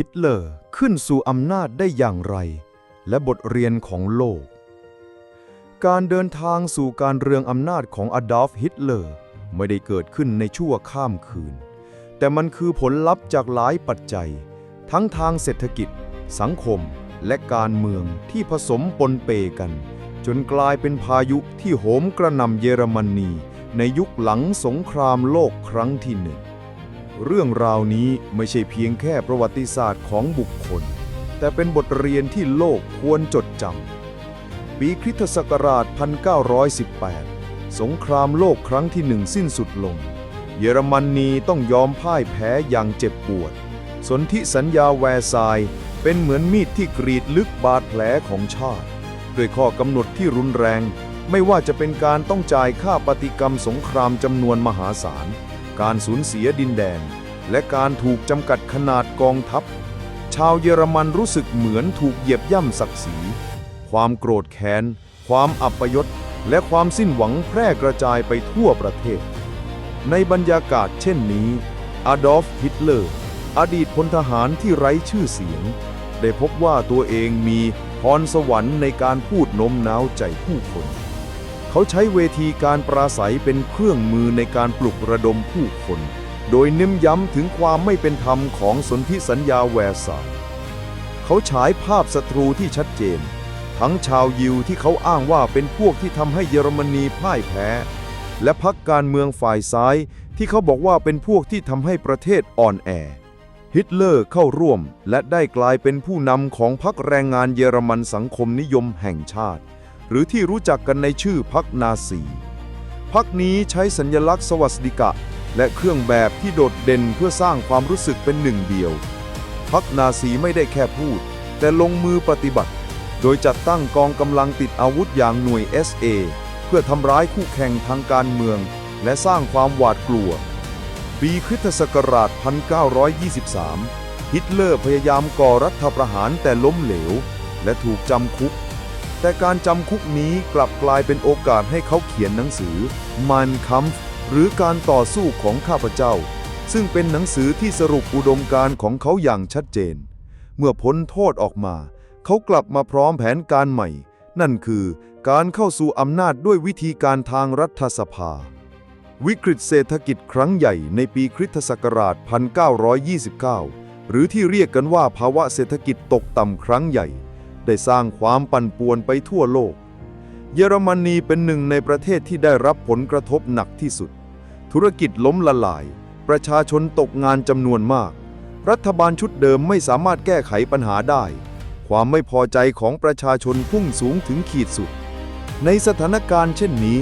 ฮิตเลอร์ขึ้นสู่อำนาจได้อย่างไร และบทเรียนของโลก การเดินทางสู่การเรืองอำนาจของอดอล์ฟฮิตเลอร์ไม่ได้เกิดขึ้นในชั่วข้ามคืน แต่มันคือผลลัพธ์จากหลายปัจจัย ทั้งทางเศรษฐกิจ สังคม และการเมืองที่ผสมปนเปกัน จนกลายเป็นพายุที่โหมกระหน่ำเยอรมนีในยุคหลังสงครามโลกครั้งที่หนึ่ง เรื่องราวนี้ไม่ใช่เพียงแค่ประวัติศาสตร์ของบุคคล แต่เป็นบทเรียนที่โลกควรจดจำ ปีคริสตศักราช 1918 สงครามโลกครั้งที่หนึ่งสิ้นสุดลง เยอรมนีต้องยอมพ่ายแพ้อย่างเจ็บปวด สนธิสัญญาแวร์ซายเป็นเหมือนมีดที่กรีดลึกบาดแผลของชาติ ด้วยข้อกำหนดที่รุนแรง ไม่ว่าจะเป็นการต้องจ่ายค่าปฏิกรรมสงครามจำนวนมหาศาล การสูญเสียดินแดน และการถูกจำกัดขนาดกองทัพ ชาวเยอรมันรู้สึกเหมือนถูกเหยียบย่ำศักดิ์ศรี ความโกรธแค้น ความอัปยศ และความสิ้นหวังแพร่กระจายไปทั่วประเทศ ในบรรยากาศเช่นนี้ อดอล์ฟ ฮิตเลอร์ อดีตพลทหารที่ไร้ชื่อเสียง ได้พบว่าตัวเองมีพรสวรรค์ในการพูดโน้มน้าวใจผู้คน เขาใช้เวทีการปราศัยเป็นเครื่องมือในการปลุกระดมผู้คน โดยเน้นย้ำถึงความไม่เป็นธรรมของสนธิสัญญาแวร์ซายเขาฉายภาพศัตรูที่ชัดเจน ทั้งชาวยิวที่เขาอ้างว่าเป็นพวกที่ทำให้เยอรมนีพ่ายแพ้ และพรรคการเมืองฝ่ายซ้ายที่เขาบอกว่าเป็นพวกที่ทำให้ประเทศอ่อนแอฮิตเลอร์เข้าร่วมและได้กลายเป็นผู้นำของพรรคแรงงานเยอรมันสังคมนิยมแห่งชาติ หรือที่รู้จักกันในชื่อพรรคนาซีพรรคนี้ใช้สัญลักษณ์สวัสดิกะ และเครื่องแบบที่โดดเด่นเพื่อสร้างความรู้สึกเป็นหนึ่งเดียวพรรคนาซีไม่ได้แค่พูด แต่ลงมือปฏิบัติ โดยจัดตั้งกองกำลังติดอาวุธอย่างหน่วย SA เพื่อทำร้ายคู่แข่งทางการเมือง และสร้างความหวาดกลัว ปีคริสตศักราช 1923 ฮิตเลอร์พยายามก่อรัฐประหารแต่ล้มเหลว และถูกจำคุก แต่การจำคุกนี้กลับกลายเป็นโอกาสให้เขาเขียนหนังสือ Man Kampf หรือการต่อสู้ของข้าพเจ้า ซึ่งเป็นหนังสือที่สรุปอุดมการณ์ของเขาอย่างชัดเจน เมื่อพ้นโทษออกมา เขากลับมาพร้อมแผนการใหม่ นั่นคือการเข้าสู่อำนาจด้วยวิธีการทางรัฐสภา วิกฤตเศรษฐกิจครั้งใหญ่ในปีคริสตศักราช 1929 หรือที่เรียกกันว่าภาวะเศรษฐกิจตกต่ำครั้งใหญ่ ได้สร้างความปั่นป่วนไปทั่วโลก เยอรมนีเป็นหนึ่งในประเทศที่ได้รับผลกระทบหนักที่สุด ธุรกิจล้มละลาย ประชาชนตกงานจำนวนมาก รัฐบาลชุดเดิมไม่สามารถแก้ไขปัญหาได้ ความไม่พอใจของประชาชนพุ่งสูงถึงขีดสุด ในสถานการณ์เช่นนี้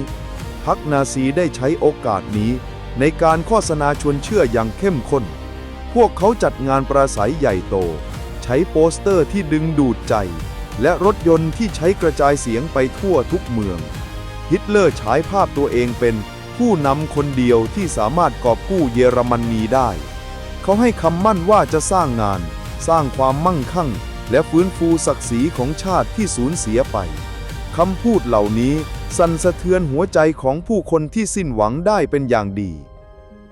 พรรคนาซีได้ใช้โอกาสนี้ ในการโฆษณาชวนเชื่ออย่างเข้มข้น พวกเขาจัดงานปราศัยใหญ่โต ใช้โปสเตอร์ที่ดึงดูดใจ และรถยนต์ที่ใช้กระจายเสียงไปทั่วทุกเมือง ฮิตเลอร์ฉายภาพตัวเองเป็นผู้นำคนเดียวที่สามารถกอบกู้เยอรมนีได้ เขาให้คำมั่นว่าจะสร้างงาน สร้างความมั่งคั่ง และฟื้นฟูศักดิ์ศรีของชาติที่สูญเสียไปคำพูดเหล่านี้สั่นสะเทือนหัวใจของผู้คนที่สิ้นหวังได้เป็นอย่างดี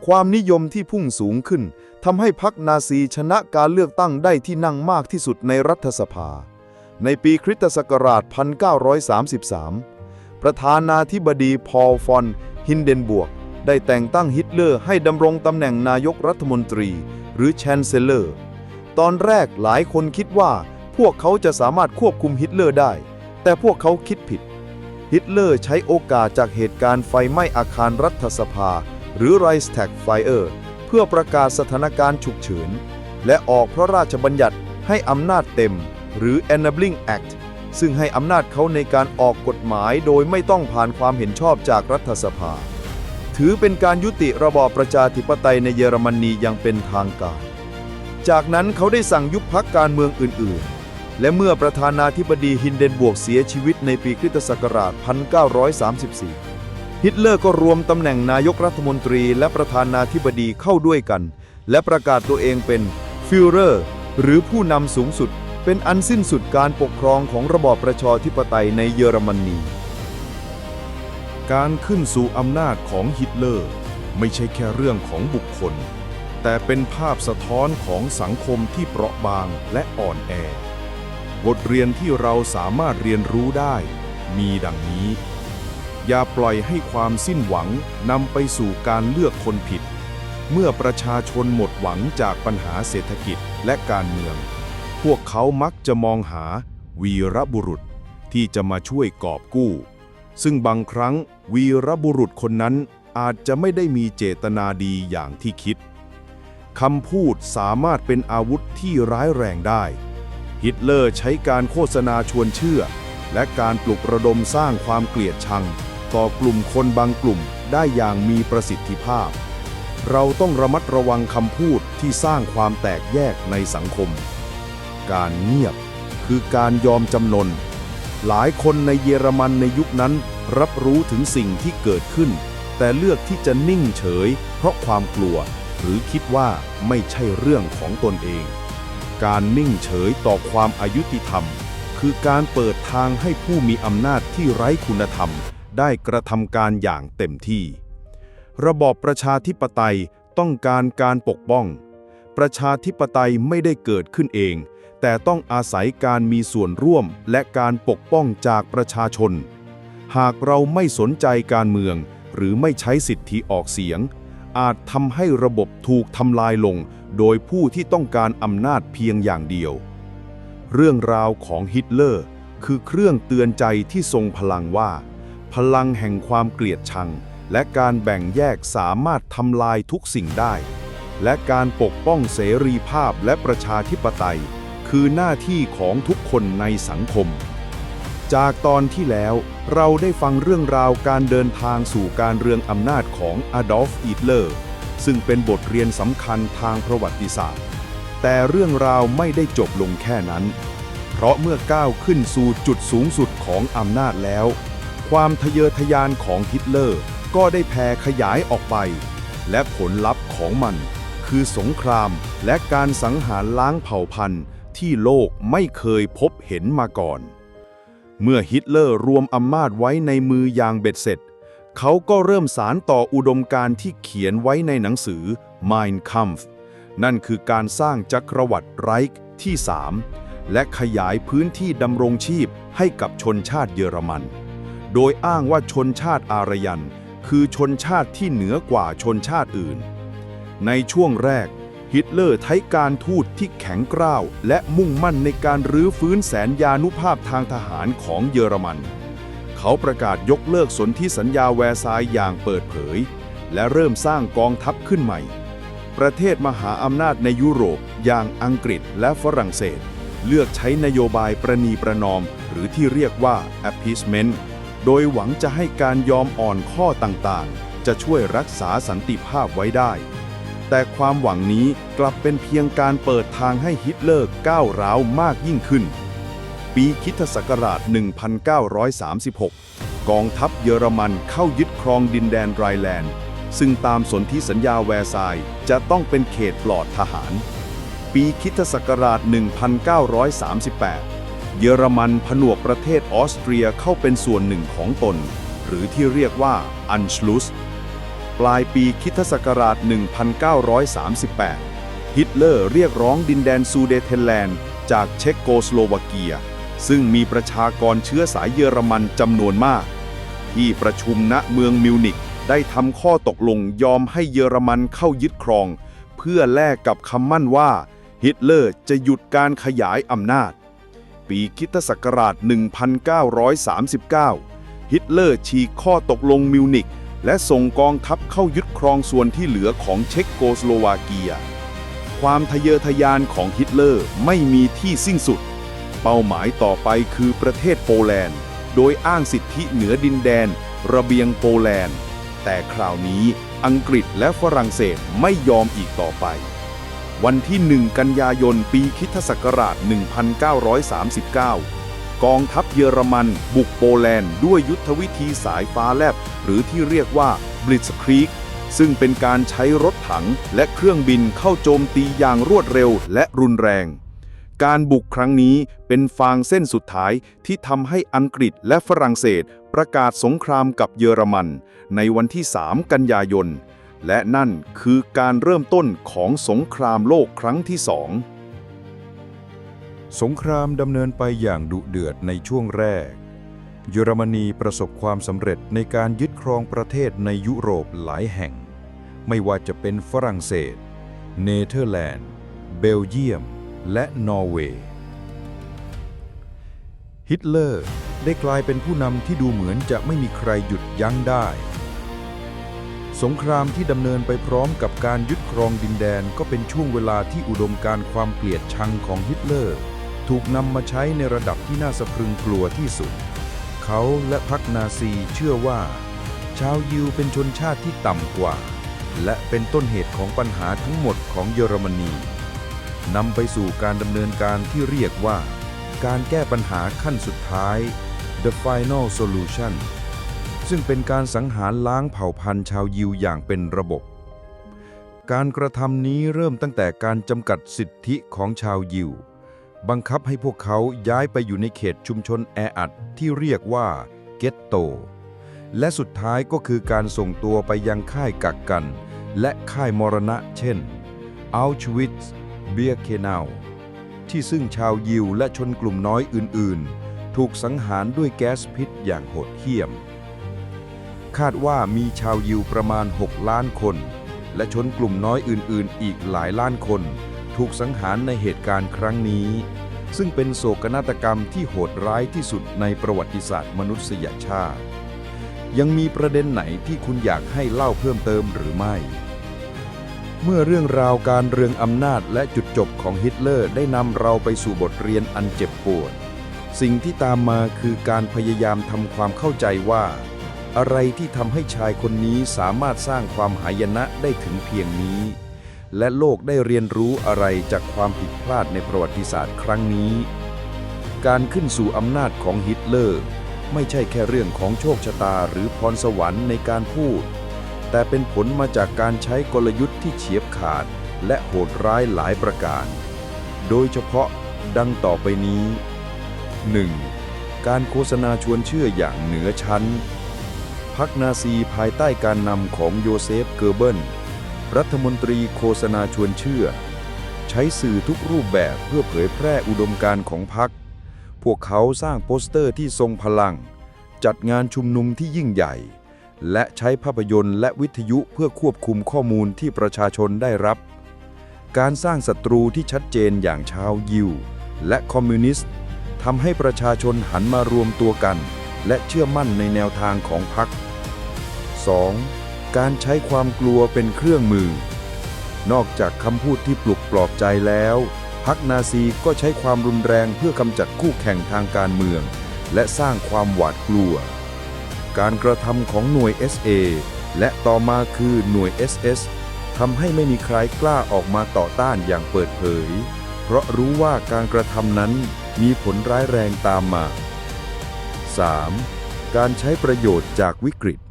ความนิยมที่พุ่งสูงขึ้นทำให้พรรคนาซีชนะการเลือกตั้งได้ที่นั่งมากที่สุดในรัฐสภา ในปีคริสตศักราช 1933 ประธานาธิบดีพอลฟอนฮินเดนบวก ได้แต่งตั้งฮิตเลอร์ให้ดำรงตำแหน่งนายกรัฐมนตรี หรือแชนเซลเลอร์ ตอนแรกหลายคนคิดว่าพวกเขาจะสามารถควบคุมฮิตเลอร์ได้ แต่พวกเขาคิดผิด ฮิตเลอร์ใช้โอกาสจากเหตุการณ์ไฟไหม้อาคารรัฐสภา หรือ Reichstag Fire เพื่อประกาศสถานการณ์ฉุกเฉิน และออกพระราชบัญญัติให้อำนาจเต็ม หรือ Enabling Act ซึ่งให้อำนาจเขาในการออกกฎหมายโดยไม่ต้องผ่านความเห็นชอบจากรัฐสภา ถือเป็นการยุติระบอบประชาธิปไตยในเยอรมนีอย่างเป็นทางการ จากนั้นเขาได้สั่งยุบพักการเมืองอื่น ๆ และเมื่อประธานาธิบดีฮินเดนบวกเสียชีวิตในปีคริสตศักราช 1934 ฮิตเลอร์ก็รวมตำแหน่งนายกรัฐมนตรีและประธานาธิบดีเข้าด้วยกัน และประกาศตัวเองเป็นฟิวเรอร์หรือผู้นำสูงสุด เป็นอันสิ้นสุดการปกครองของระบอบประชาธิปไตยในเยอรมนี การขึ้นสู่อำนาจของฮิตเลอร์ ไม่ใช่แค่เรื่องของบุคคล แต่เป็นภาพสะท้อนของสังคมที่เปราะบางและอ่อนแอ บทเรียนที่เราสามารถเรียนรู้ได้ มีดังนี้ อย่าปล่อยให้ความสิ้นหวังนำไปสู่การเลือกคนผิด เมื่อประชาชนหมดหวังจากปัญหาเศรษฐกิจและการเมือง พวกเขามักจะมองหาวีรบุรุษที่จะมาช่วยกอบกู้ ซึ่งบางครั้งวีรบุรุษคนนั้นอาจจะไม่ได้มีเจตนาดีอย่างที่คิดคำพูดสามารถเป็นอาวุธที่ร้ายแรงได้ ฮิตเลอร์ใช้การโฆษณาชวนเชื่อ และการปลุกระดมสร้างความเกลียดชัง ต่อกลุ่มคนบางกลุ่มได้อย่างมีประสิทธิภาพ เราต้องระมัดระวังคำพูดที่สร้างความแตกแยกในสังคม การเงียบ คือการยอมจำนน หลายคนในเยอรมันในยุคนั้นรับรู้ถึงสิ่งที่เกิดขึ้น แต่เลือกที่จะนิ่งเฉย เพราะความกลัว หรือคิดว่าไม่ใช่เรื่องของตนเอง การนิ่งเฉยต่อความอายุติธรรม คือการเปิดทางให้ผู้มีอำนาจที่ไร้คุณธรรม ได้กระทำการอย่างเต็มที่ ระบอบประชาธิปไตยต้องการการปกป้อง ประชาธิปไตยไม่ได้เกิดขึ้นเอง แต่ต้องอาศัยการมีส่วนร่วมและการปกป้องจากประชาชน หากเราไม่สนใจการเมือง หรือไม่ใช้สิทธิออกเสียง อาจทำให้ระบบถูกทำลายลง โดยผู้ที่ต้องการอำนาจเพียงอย่างเดียว เรื่องราวของฮิตเลอร์ คือเครื่องเตือนใจที่ทรงพลังว่า พลังแห่งความเกลียดชัง และการแบ่งแยกสามารถทำลายทุกสิ่งได้และการปกป้องเสรีภาพและประชาธิปไตย คือหน้าที่ของทุกคนในสังคม จากตอนที่แล้วเราได้ฟังเรื่องราวการเดินทางสู่การเรืองอำนาจของอดอล์ฟอีทเลอร์ ซึ่งเป็นบทเรียนสำคัญทางประวัติศาสตร์ แต่เรื่องราวไม่ได้จบลงแค่นั้น เพราะเมื่อก้าวขึ้นสู่จุดสูงสุดของอำนาจแล้ว ความทะเยอทะยานของฮิตเลอร์ก็ได้แผ่ขยายออกไป และผลลัพธ์ของมันคือสงครามและการสังหารล้างเผ่าพันธุ์ ที่โลกไม่เคยพบเห็นมาก่อน เมื่อฮิตเลอร์รวมอำนาจไว้ในมืออย่างเบ็ดเสร็จ เขาก็เริ่มสารต่ออุดมการณ์ที่เขียนไว้ในหนังสือ Mein Kampf นั่นคือการสร้างจักรวรรดิไรค์ที่ 3 และขยายพื้นที่ดำรงชีพให้กับชนชาติเยอรมัน โดยอ้างว่าชนชาติอารยัน คือชนชาติที่เหนือกว่าชนชาติอื่น ในช่วงแรก ฮิตเลอร์ใช้การทูตที่แข็งกร้าว และมุ่งมั่นในการรื้อฟื้นแสนยานุภาพทางทหารของเยอรมัน เขาประกาศยกเลิกสนธิสัญญาแวร์ซายอย่างเปิดเผย และเริ่มสร้างกองทัพขึ้นใหม่ ประเทศมหาอำนาจในยุโรปอย่างอังกฤษและฝรั่งเศส เลือกใช้นโยบายประนีประนอม หรือที่เรียกว่า appeasement โดยหวังจะให้การยอมอ่อนข้อต่างๆ จะช่วยรักษาสันติภาพไว้ได้ แต่ความหวังนี้กลับเป็นเพียงการเปิดทางให้ฮิตเลอร์ก้าวร้าวมากยิ่งขึ้น ปีคริสตศักราช 1936 กองทัพเยอรมันเข้ายึดครองดินแดนไรแลนด์ ซึ่งตามสนธิสัญญาแวร์ซายจะต้องเป็นเขตปลอดทหาร ปีคริสตศักราช 1938 เยอรมันผนวกประเทศออสเตรียเข้าเป็นส่วนหนึ่งของตน หรือที่เรียกว่าอันชลุส ปลายปีคริสตศักราช 1938 ฮิตเลอร์เรียกร้องดินแดนซูเดเทนแลนด์ จากเช็กโกสโลวาเกีย ซึ่งมีประชากรเชื้อสายเยอรมันจำนวนมาก ที่ประชุมณเมืองมิวนิกได้ทำข้อตกลงยอมให้เยอรมันเข้ายึดครอง เพื่อแลกกับคำมั่นว่า ฮิตเลอร์จะหยุดการขยายอำนาจ ปีคริสตศักราช 1939 ฮิตเลอร์ฉีกข้อตกลงมิวนิก และส่งกองทัพเข้ายึดครองส่วนที่เหลือของเช็กโกสโลวาเกีย ความทะเยอทะยานของฮิตเลอร์ไม่มีที่สิ้นสุด เป้าหมายต่อไปคือประเทศโปแลนด์ โดยอ้างสิทธิเหนือดินแดน ระเบียงโปแลนด์ แต่คราวนี้อังกฤษและฝรั่งเศสไม่ยอมอีกต่อไป วันที่ 1 กันยายนปีคริสตศักราช 1939 กองทัพเยอรมัน บุกโปแลนด์ด้วยยุทธวิธีสายฟ้าแลบ หรือที่เรียกว่า Blitzkrieg ซึ่งเป็นการใช้รถถังและเครื่องบินเข้าโจมตีอย่างรวดเร็วและรุนแรง การบุกครั้งนี้เป็นฟางเส้นสุดท้ายที่ทำให้อังกฤษและฝรั่งเศส ประกาศสงครามกับเยอรมัน ในวันที่ 3 กันยายน และนั่นคือการเริ่มต้นของสงครามโลกครั้งที่สอง สงครามดำเนินไปอย่างดุเดือดในช่วงแรก เยอรมนีประสบความสำเร็จในการยึดครองประเทศในยุโรปหลายแห่ง ไม่ว่าจะเป็นฝรั่งเศส เนเธอร์แลนด์ เบลเยียม และนอร์เวย์ ฮิตเลอร์ได้กลายเป็นผู้นำที่ดูเหมือนจะไม่มีใครหยุดยั้งได้ สงครามที่ดำเนินไปพร้อมกับการยึดครองดินแดนก็เป็นช่วงเวลาที่อุดมการความเกลียดชังของฮิตเลอร์ ถูกนำมาใช้ในระดับที่น่าสะพรึงกลัวที่สุด เขาและพรรคนาซีเชื่อว่า ชาวยิวเป็นชนชาติที่ต่ำกว่า และเป็นต้นเหตุของปัญหาทั้งหมดของเยอรมนีนำไปสู่การดำเนินการที่เรียกว่า การแก้ปัญหาขั้นสุดท้าย the final solution ซึ่งเป็นการสังหารล้างเผ่าพันธุ์ชาวยิวอย่างเป็นระบบ การกระทำนี้เริ่มตั้งแต่การจำกัดสิทธิของชาวยิว บังคับให้พวกเขาย้ายไปอยู่ในเขตชุมชนแออัดที่เรียกว่าเกตโต และสุดท้ายก็คือการส่งตัวไปยังค่ายกักกัน และค่ายมรณะเช่นอัลชวิตส์เบียเคนาวที่ซึ่งชาวยิวและชนกลุ่มน้อยอื่น ๆ ถูกสังหารด้วยแก๊สพิษอย่างโหดเหี้ยม คาดว่ามีชาวยิวประมาณ 6 ล้านคน และชนกลุ่มน้อยอื่น ๆ อีกหลายล้านคน ถูกสังหารในเหตุการณ์ครั้งนี้ ซึ่งเป็นโศกนาฏกรรมที่โหดร้ายที่สุดในประวัติศาสตร์มนุษยชาติ ยังมีประเด็นไหนที่คุณอยากให้เล่าเพิ่มเติมหรือไม่ เมื่อเรื่องราวการเรืองอำนาจและจุดจบของฮิตเลอร์ได้นำเราไปสู่บทเรียนอันเจ็บปวด สิ่งที่ตามมาคือการพยายามทำความเข้าใจว่าอะไรที่ทำให้ชายคนนี้สามารถสร้างความหายนะได้ถึงเพียงนี้ และโลกได้เรียนรู้อะไรจากความผิดพลาดในประวัติศาสตร์ครั้งนี้ การขึ้นสู่อำนาจของฮิตเลอร์ ไม่ใช่แค่เรื่องของโชคชะตาหรือพรสวรรค์ในการพูด แต่เป็นผลมาจากการใช้กลยุทธ์ที่เฉียบขาด และโหดร้ายหลายประการ โดยเฉพาะดังต่อไปนี้ 1. การโฆษณาชวนเชื่ออย่างเหนือชั้นพรรคนาซีภายใต้การนำของโยเซฟเกอร์เบิล รัฐมนตรีโฆษณาชวนเชื่อ ใช้สื่อทุกรูปแบบเพื่อเผยแพร่อุดมการณ์ของพรรคพวกเขาสร้างโปสเตอร์ที่ทรงพลัง จัดงานชุมนุมที่ยิ่งใหญ่ และใช้ภาพยนตร์และวิทยุเพื่อควบคุมข้อมูลที่ประชาชนได้รับ การสร้างศัตรูที่ชัดเจนอย่างชาวยิว และคอมมิวนิสต์ทำให้ประชาชนหันมารวมตัวกัน และเชื่อมั่นในแนวทางของพรรค 2. การใช้ความกลัวเป็นเครื่องมือ นอกจากคำพูดที่ปลุกปลอบใจแล้วพรรคนาซีก็ใช้ความรุนแรงเพื่อกำจัดคู่แข่งทางการเมือง และสร้างความหวาดกลัว การกระทำของหน่วย SA และต่อมาคือหน่วย SS ทำให้ไม่มีใครกล้าออกมาต่อต้านอย่างเปิดเผย เพราะรู้ว่าการกระทำนั้นมีผลร้ายแรงตามมา 3. การใช้ประโยชน์จากวิกฤต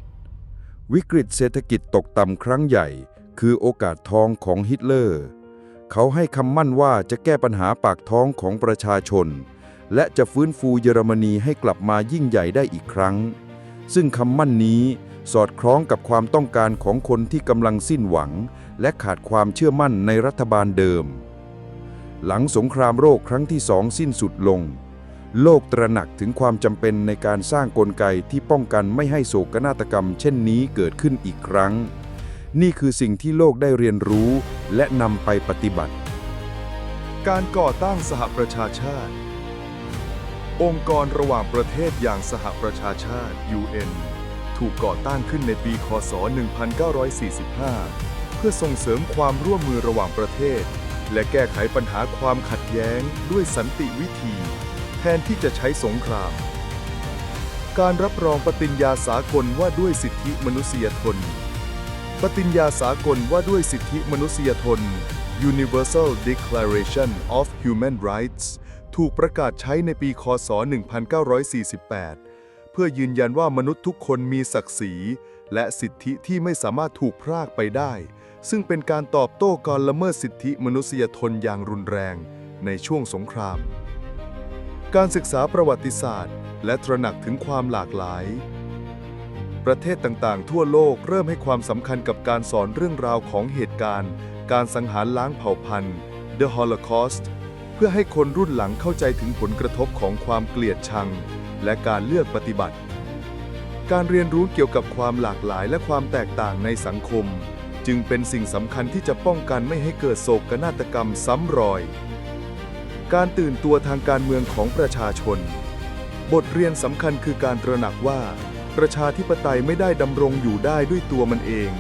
วิกฤตเศรษฐกิจตกต่ำครั้งใหญ่ คือโอกาสทองของฮิตเลอร์ เขาให้คำมั่นว่าจะแก้ปัญหาปากท้องของประชาชน และจะฟื้นฟูเยอรมนีให้กลับมายิ่งใหญ่ได้อีกครั้ง ซึ่งคำมั่นนี้สอดคล้องกับความต้องการของคนที่กำลังสิ้นหวัง และขาดความเชื่อมั่นในรัฐบาลเดิม หลังสงครามโลกครั้งที่สองสิ้นสุดลง โลกตระหนักถึงความจำเป็นในการสร้างกลไกที่ป้องกันไม่ให้โศกนาฏกรรม เช่นนี้เกิดขึ้นอีกครั้ง นี่คือสิ่งที่โลกได้เรียนรู้และนำไปปฏิบัติ การก่อตั้งสหประชาชาติ องค์กรระหว่างประเทศอย่างสหประชาชาติ UN ถูกก่อตั้งขึ้นในปีคศ 1945 เพื่อส่งเสริมความร่วมมือระหว่างประเทศ และแก้ไขปัญหาความขัดแย้งด้วยสันติวิธี แทนที่จะใช้สงคราม การรับรองปฏิญญาสากลว่าด้วยสิทธิมนุษยชน ปฏิญญาสากลว่าด้วยสิทธิมนุษยชน Universal Declaration of Human Rights ถูกประกาศใช้ในปี คศ 1948 เพื่อยืนยันว่ามนุษย์ทุกคนมีศักดิ์ศรี และสิทธิที่ไม่สามารถถูกพรากไปได้ ซึ่งเป็นการตอบโต้การละเมิดสิทธิมนุษยชนอย่างรุนแรงในช่วงสงคราม การศึกษาประวัติศาสตร์ และตระหนักถึงความหลากหลาย ประเทศต่างๆ ทั่วโลกเริ่มให้ความสำคัญกับการสอนเรื่องราวของเหตุการณ์ การสังหารล้างเผ่าพันธุ์ The Holocaust เพื่อให้คนรุ่นหลังเข้าใจถึงผลกระทบของความเกลียดชัง และการเลือกปฏิบัติ การเรียนรู้เกี่ยวกับความหลากหลายและความแตกต่างในสังคม จึงเป็นสิ่งสำคัญที่จะป้องกันไม่ให้เกิดโศกนาฏกรรมซ้ำรอย การตื่นตัวทางการเมืองของประชาชน บทเรียนสำคัญคือการตระหนักว่า ประชาธิปไตยไม่ได้ดำรงอยู่ได้ด้วยตัวมันเอง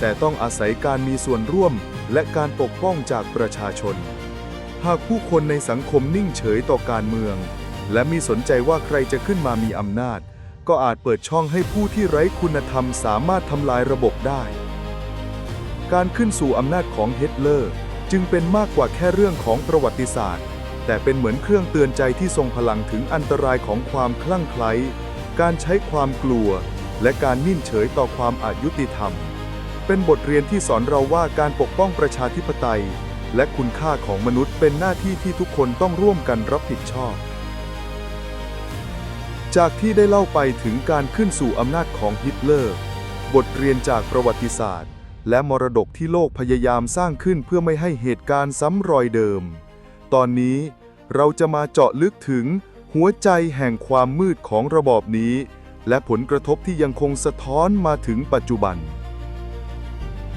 แต่ต้องอาศัยการมีส่วนร่วมและการปกป้องจากประชาชน หากผู้คนในสังคมนิ่งเฉยต่อการเมือง และมีสนใจว่าใครจะขึ้นมามีอำนาจ ก็อาจเปิดช่องให้ผู้ที่ไร้คุณธรรมสามารถทำลายระบบได้ การขึ้นสู่อำนาจของฮิตเลอร์จึงเป็นมากกว่าแค่เรื่องของประวัติศาสตร์ แต่เป็นเหมือนเครื่องเตือนใจที่ทรงพลังถึงอันตรายของความคลั่งไคล้ การใช้ความกลัว และการนิ่งเฉยต่อความอายุติธรรม เป็นบทเรียนที่สอนเราว่าการปกป้องประชาธิปไตย และคุณค่าของมนุษย์เป็นหน้าที่ที่ทุกคนต้องร่วมกันรับผิดชอบ จากที่ได้เล่าไปถึงการขึ้นสู่อำนาจของฮิตเลอร์ บทเรียนจากประวัติศาสตร์ และมรดกที่โลกพยายามสร้างขึ้นเพื่อไม่ให้เหตุการณ์ซ้ำรอยเดิมตอนนี้ เราจะมาเจาะลึกถึงหัวใจแห่งความมืดของระบอบนี้ และผลกระทบที่ยังคงสะท้อนมาถึงปัจจุบัน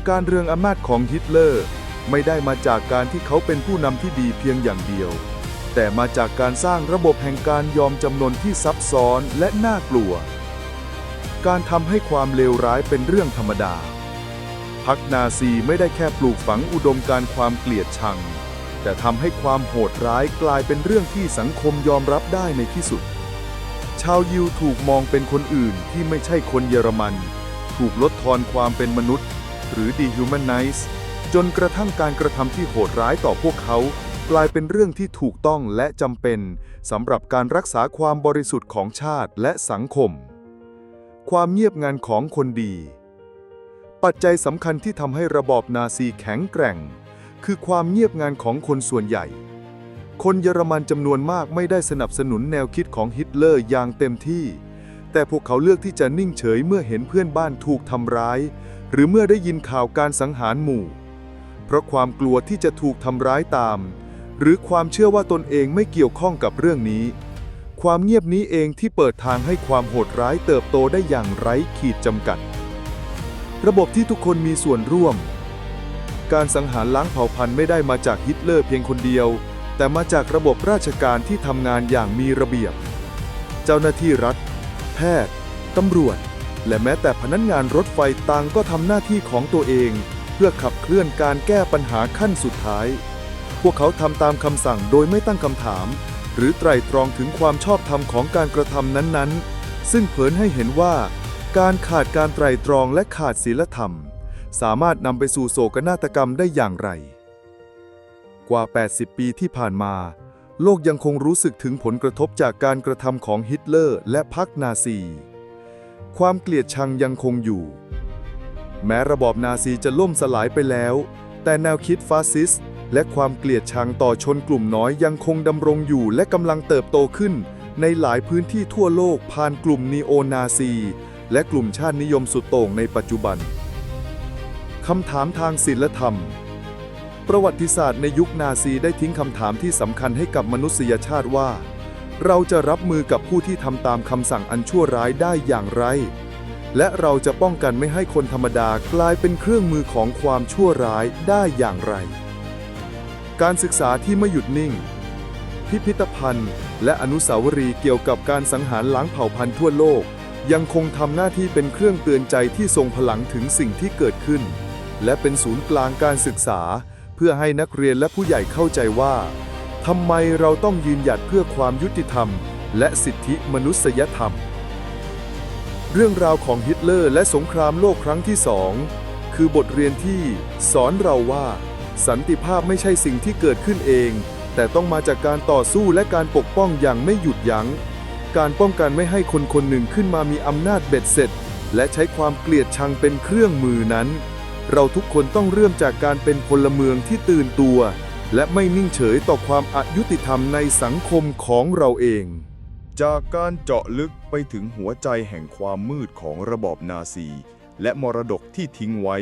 การเรืองอำนาจของฮิตเลอร์ไม่ได้มาจากการที่เขาเป็นผู้นำที่ดีเพียงอย่างเดียว แต่มาจากการสร้างระบบแห่งการยอมจำนนที่ซับซ้อนและน่ากลัว การทำให้ความเลวร้ายเป็นเรื่องธรรมดาพรรคนาซีไม่ได้แค่ปลูกฝังอุดมการความเกลียดชัง แต่ทำให้ความโหดร้ายกลายเป็นเรื่องที่สังคมยอมรับได้ในที่สุด ชาวยิวถูกมองเป็นคนอื่นที่ไม่ใช่คนเยอรมัน ถูกลดทอนความเป็นมนุษย์ หรือ dehumanize จนกระทั่งการกระทำที่โหดร้ายต่อพวกเขา กลายเป็นเรื่องที่ถูกต้องและจำเป็นสำหรับการรักษาความบริสุทธิ์ของชาติและสังคม ความเงียบงันของคนดี ปัจจัยสำคัญที่ทำให้ระบอบนาซีแข็งแกร่ง คือความเงียบงันของคนส่วนใหญ่ คนเยอรมันจำนวนมากไม่ได้สนับสนุนแนวคิดของฮิตเลอร์อย่างเต็มที่ แต่พวกเขาเลือกที่จะนิ่งเฉยเมื่อเห็นเพื่อนบ้านถูกทำร้าย หรือเมื่อได้ยินข่าวการสังหารหมู่ เพราะความกลัวที่จะถูกทำร้ายตาม หรือความเชื่อว่าตนเองไม่เกี่ยวข้องกับเรื่องนี้ ความเงียบนี้เองที่เปิดทางให้ความโหดร้ายเติบโตได้อย่างไร้ขีดจำกัด ระบบที่ทุกคนมีส่วนร่วม การสังหารล้างเผ่าพันธุ์ไม่ได้มาจากฮิตเลอร์เพียงคนเดียว แต่มาจากระบบราชการที่ทำงานอย่างมีระเบียบ เจ้าหน้าที่รัฐ แพทย์ตำรวจ และแม้แต่พนักงานรถไฟต่างก็ทำหน้าที่ของตัวเอง เพื่อขับเคลื่อนการแก้ปัญหาขั้นสุดท้าย พวกเขาทำตามคำสั่งโดยไม่ตั้งคำถาม หรือไตร่ตรองถึงความชอบธรรมของการกระทำนั้นๆ ซึ่งเผยให้เห็นว่า การขาดการไตร่ตรองและขาดศีลธรรม สามารถนำไปสู่โศกนาฏกรรมได้อย่างไร กว่า 80 ปีที่ผ่านมา โลกยังคงรู้สึกถึงผลกระทบจากการกระทำของฮิตเลอร์และพรรคนาซี ความเกลียดชังยังคงอยู่ แม้ระบอบนาซีจะล่มสลายไปแล้ว แต่แนวคิดฟาสซิสต์และความเกลียดชังต่อชนกลุ่มน้อยยังคงดำรงอยู่และกำลังเติบโตขึ้น ในหลายพื้นที่ทั่วโลกผ่านกลุ่มนีโอนาซี และกลุ่มชาตินิยมสุดโต่งในปัจจุบัน คำถามทางศีลธรรม ประวัติศาสตร์ในยุคนาซีได้ทิ้งคำถามที่สำคัญให้กับมนุษยชาติว่า เราจะรับมือกับผู้ที่ทำตามคำสั่งอันชั่วร้ายได้อย่างไร และเราจะป้องกันไม่ให้คนธรรมดากลายเป็นเครื่องมือของความชั่วร้ายได้อย่างไร การศึกษาที่ไม่หยุดนิ่ง พิพิธภัณฑ์ และอนุสาวรีย์เกี่ยวกับการสังหารล้างเผ่าพันธุ์ทั่วโลกยังคงทำหน้าที่เป็นเครื่องเตือนใจที่ทรงพลังถึงสิ่งที่เกิดขึ้น และเป็นศูนย์กลางการศึกษา เพื่อให้นักเรียนและผู้ใหญ่เข้าใจว่าทำไมเราต้องยืนหยัดเพื่อความยุติธรรม และสิทธิมนุษยธรรม เรื่องราวของฮิตเลอร์และสงครามโลกครั้งที่สองคือบทเรียนที่สอนเราว่า สันติภาพไม่ใช่สิ่งที่เกิดขึ้นเอง แต่ต้องมาจากการต่อสู้และการปกป้องอย่างไม่หยุดยัง้ง การป้องกันไม่ให้คนคนหนึ่งขึ้นมามีอำนาจเบ็ดเสร็จ และใช้ความเกลียดชังเป็นเครื่องมือนั้น เราทุกคนต้องเริ่มจากการเป็นพลเมืองที่ตื่นตัว และไม่นิ่งเฉยต่อความอายุติธรรมในสังคมของเราเองจจากการเจาะลึกไปถึงหัวใจแห่งความมืดของระบอบนาซี และมรดกที่ทิ้งไว้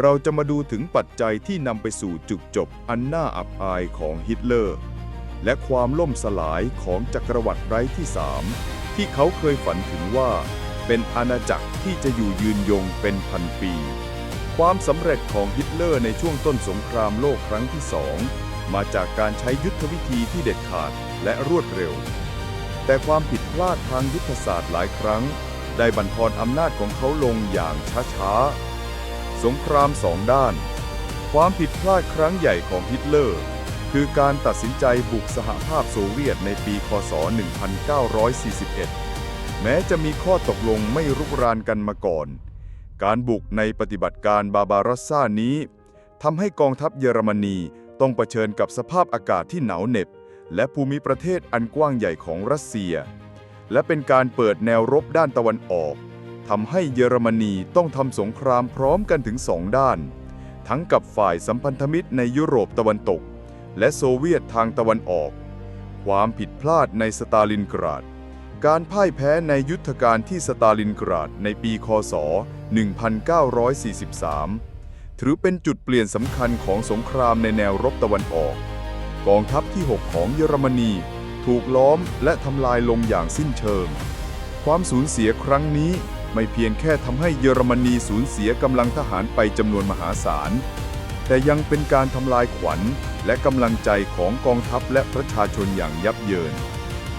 เราจะมาดูถึงปัจจัยที่นำไปสู่จุดจบอันน่าอับอายของฮิตเลอร์ และความล่มสลายของจักรวรรดิไร้ที่สามที่เขาเคยฝันถึงว่าเป็นอาณาจักรที่จะอยู่ยืนยงเป็นพันปี ความสำเร็จของฮิตเลอร์ในช่วงต้นสงครามโลกครั้งที่สองมาจากการใช้ยุทธวิธีที่เด็ดขาดและรวดเร็ว แต่ความผิดพลาดทางยุทธศาสตร์หลายครั้ง ได้บั่นทอนอำนาจของเขาลงอย่างช้าๆ สงครามสองด้าน ความผิดพลาดครั้งใหญ่ของฮิตเลอร์ คือการตัดสินใจบุกสหภาพโซเวียตในปี คศ 1941 แม้จะมีข้อตกลงไม่รุกรานกันมาก่อน การบุกในปฏิบัติการบาบารัสซานี้ทำให้กองทัพเยอรมนีต้องเผชิญกับสภาพอากาศที่หนาวเหน็บ และภูมิประเทศอันกว้างใหญ่ของรัสเซีย และเป็นการเปิดแนวรบด้านตะวันออกทำให้เยอรมนีต้องทำสงครามพร้อมกันถึงสองด้าน ทั้งกับฝ่ายสัมพันธมิตรในยุโรปตะวันตก และโซเวียตทางตะวันออก ความผิดพลาดในสตาลินกราด การพ่ายแพ้ในยุทธการที่สตาลินกราดในปีคศ 1943 ถือเป็นจุดเปลี่ยนสำคัญของสงครามในแนวรบตะวันออก กองทัพที่ 6 ของเยอรมนี ถูกล้อมและทำลายลงอย่างสิ้นเชิง ความสูญเสียครั้งนี้ไม่เพียงแค่ทำให้เยอรมนีสูญเสียกำลังทหารไปจำนวนมหาศาล แต่ยังเป็นการทำลายขวัญและกำลังใจของกองทัพและประชาชนอย่างยับเยิน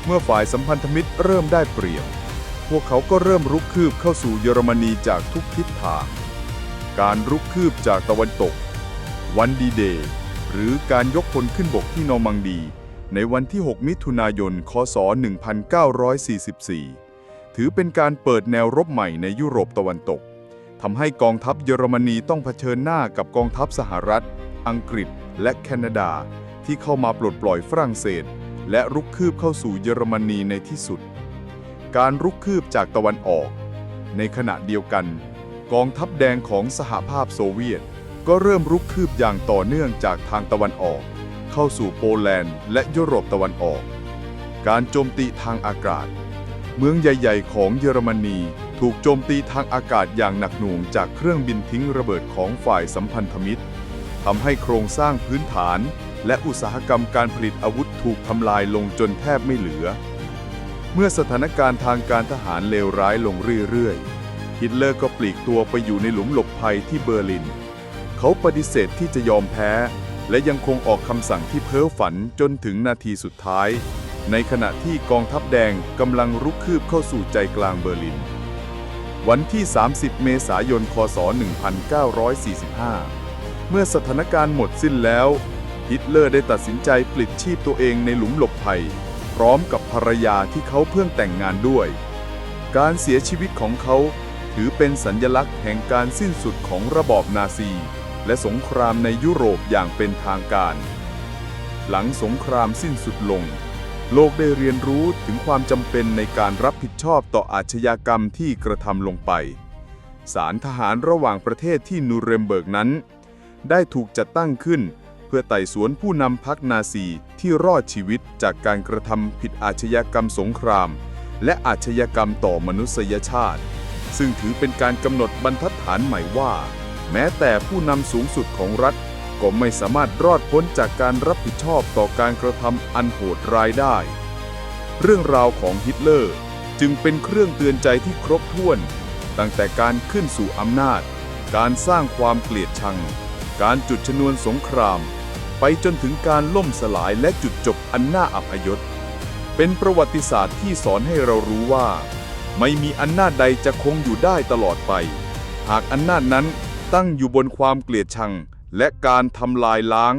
เมื่อฝ่ายสัมพันธมิตรเริ่มได้เปรียบ พวกเขาก็เริ่มรุกคืบเข้าสู่เยอรมนีจากทุกทิศทาง การรุกคืบจากตะวันตก วันดีเดย์หรือการยกพลขึ้นบกที่นอร์มังดี ในวันที่ 6 มิถุนายน คศ 1944 ถือเป็นการเปิดแนวรบใหม่ในยุโรปตะวันตกทำให้กองทัพเยอรมนีต้องเผชิญหน้ากับกองทัพสหรัฐ อังกฤษ และแคนาดา ที่เข้ามาปลดปล่อยฝรั่งเศส และรุกคืบเข้าสู่เยอรมนีในที่สุด การรุกคืบจากตะวันออก ในขณะเดียวกัน กองทัพแดงของสหภาพโซเวียต ก็เริ่มรุกคืบอย่างต่อเนื่องจากทางตะวันออก เข้าสู่โปแลนด์และยุโรปตะวันออก การโจมตีทางอากาศ เมืองใหญ่ ๆ ของเยอรมนีถูกโจมตีทางอากาศอย่างหนักหน่วงจากเครื่องบินทิ้งระเบิดของฝ่ายสัมพันธมิตรทำให้โครงสร้างพื้นฐาน และอุตสาหกรรมการผลิตอาวุธถูกทำลายลงจนแทบไม่เหลือ เมื่อสถานการณ์ทางการทหารเลวร้ายลงเรื่อยๆ ฮิตเลอร์ก็ปลีกตัวไปอยู่ในหลุมหลบภัยที่เบอร์ลิน เขาปฏิเสธที่จะยอมแพ้ และยังคงออกคำสั่งที่เพ้อฝันจนถึงนาทีสุดท้าย ในขณะที่กองทัพแดงกำลังรุกคืบเข้าสู่ใจกลางเบอร์ลิน วันที่ 30 เมษายน คศ 1945 เมื่อสถานการณ์หมดสิ้นแล้ว ฮิตเลอร์ได้ตัดสินใจปลิดชีพตัวเองในหลุมหลบภัย พร้อมกับภรรยาที่เขาเพิ่งแต่งงานด้วย การเสียชีวิตของเขาถือเป็นสัญญลักษณ์แห่งการสิ้นสุดของระบอบนาซี และสงครามในยุโรปอย่างเป็นทางการ หลังสงครามสิ้นสุดลง โลกได้เรียนรู้ถึงความจำเป็นในการรับผิดชอบต่ออาชญากรรมที่กระทำลงไปศาลทหารระหว่างประเทศที่นูเรมเบิร์กนั้น ได้ถูกจัดตั้งขึ้น เพื่อไต่สวนผู้นำพรรคนาซีที่รอดชีวิตจากการกระทำผิดอาชญากรรมสงคราม และอาชญากรรมต่อมนุษยชาติ ซึ่งถือเป็นการกำหนดบรรทัดฐานใหม่ว่า แม้แต่ผู้นำสูงสุดของรัฐ ก็ไม่สามารถรอดพ้นจากการรับผิดชอบต่อการกระทำอันโหดร้ายได้ เรื่องราวของฮิตเลอร์จึงเป็นเครื่องเตือนใจที่ครบถ้วน ตั้งแต่การขึ้นสู่อำนาจ การสร้างความเกลียดชัง การจุดชนวนสงคราม ไปจนถึงการล่มสลายและจุดจบอันน่าอับอายศ เป็นประวัติศาสตร์ที่สอนให้เรารู้ว่า ไม่มีอำนาจใดจะคงอยู่ได้ตลอดไป หากอำนาจนั้นตั้งอยู่บนความเกลียดชังและการทำลายล้าง